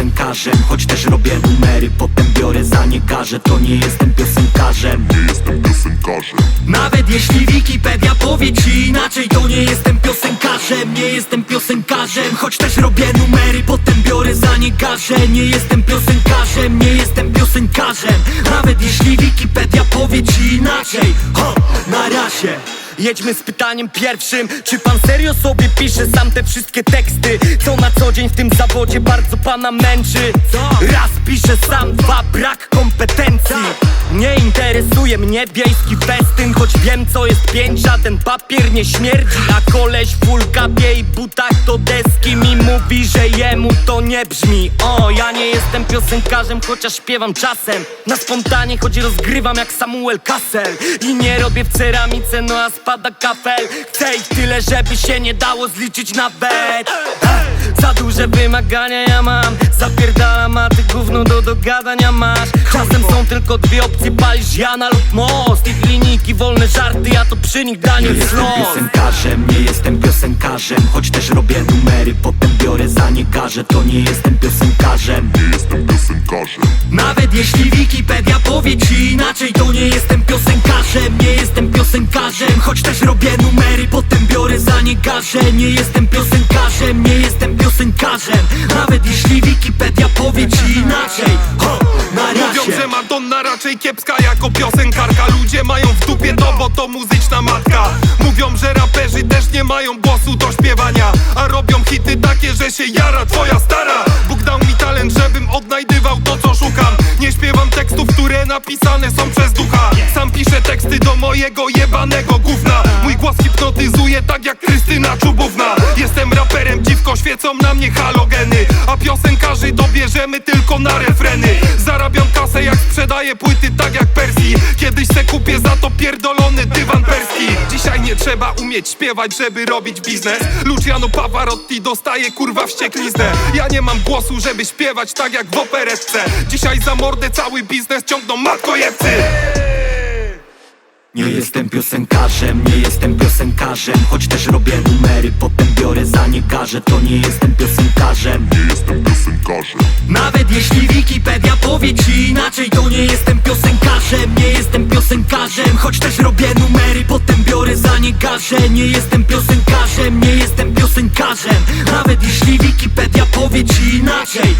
piosenkarzem. Choć też robię numery, potem biorę za nie garze. To nie jestem piosenkarzem. Nie jestem piosenkarzem. Nawet jeśli Wikipedia powie ci inaczej To nie jestem piosenkarzem, nie jestem piosenkarzem. Choć też robię numery, potem biorę za nie garze. Nie jestem piosenkarzem, nie jestem piosenkarzem. Nawet jeśli Wikipedia powie ci inaczej Jedźmy z pytaniem pierwszym Czy pan serio sobie pisze sam te wszystkie teksty? Co na co dzień w tym zawodzie bardzo pana męczy? Raz piszę sam, dwa brak kompetencji. Nie interesuje mnie wiejski festyn Choć wiem co jest pięć, żaden papier nie śmierdzi. A koleś kapie i butach to deski Mi mówi, że jemu to nie brzmi. O, ja nie jestem piosenkarzem, chociaż śpiewam czasem. Na spontanie, choć rozgrywam jak Samuel Kassel I nie robię w ceramice, no a spada kafel Chcę ich tyle, żeby się nie dało zliczyć nawet. Za duże wymagania ja mam. Zapierdalam, a ty gówno do dogadania masz. Czasem są tylko dwie opcje, palisz Jana lub most. Ich linijki, wolne żarty, ja to przy nich Nie Daniel jestem piosenkarzem, nie jestem piosenkarzem. Choć też robię numery, potem biorę za nie garze. To nie jestem piosenkarzem. Nie jestem piosenkarzem. Nawet jeśli Wikipedia powie ci inaczej To nie jestem piosenkarzem, nie piosenkarzem. Choć też robię numery, potem biorę za nie garze. Nie jestem piosenkarzem, nie jestem piosenkarzem. Nawet jeśli Wikipedia powie ci inaczej. Ho, na Mówią, że Madonna raczej kiepska jako piosenkarka. Ludzie mają w dupie to, bo to muzyczna matka. Mówią, że raperzy też nie mają głosu do śpiewania. A robią hity takie, że się jara twoja stara. Bóg dał mi talent, żebym odnajdywał to, co szukam. Nie śpiewam tekstów, które napisane są przez ducha mojego jebanego gówna. Mój głos hipnotyzuje tak jak Krystyna Czubówna. Jestem raperem, dziwko świecą na mnie halogeny. A piosenkarzy dobierzemy tylko na refreny. Zarabiam kasę jak sprzedaję płyty tak jak Persji Kiedyś se kupię za to pierdolony dywan perski. Dzisiaj nie trzeba umieć śpiewać, żeby robić biznes. Luciano Pavarotti dostaje kurwa wściekliznę. Ja nie mam głosu, żeby śpiewać tak jak w operetce. Dzisiaj za mordę cały biznes ciągną matkojebcy Nie jestem piosenkarzem, nie jestem piosenkarzem Choć też robię numery, potem biorę za nie garze. To nie jestem piosenkarzem. Nie jestem piosenkarzem. Nawet jeśli Wikipedia powie ci inaczej To nie jestem piosenkarzem, nie jestem piosenkarzem. Choć też robię numery, potem biorę za nie garze. Nie jestem piosenkarzem, nie jestem piosenkarzem. Nawet jeśli Wikipedia powie ci inaczej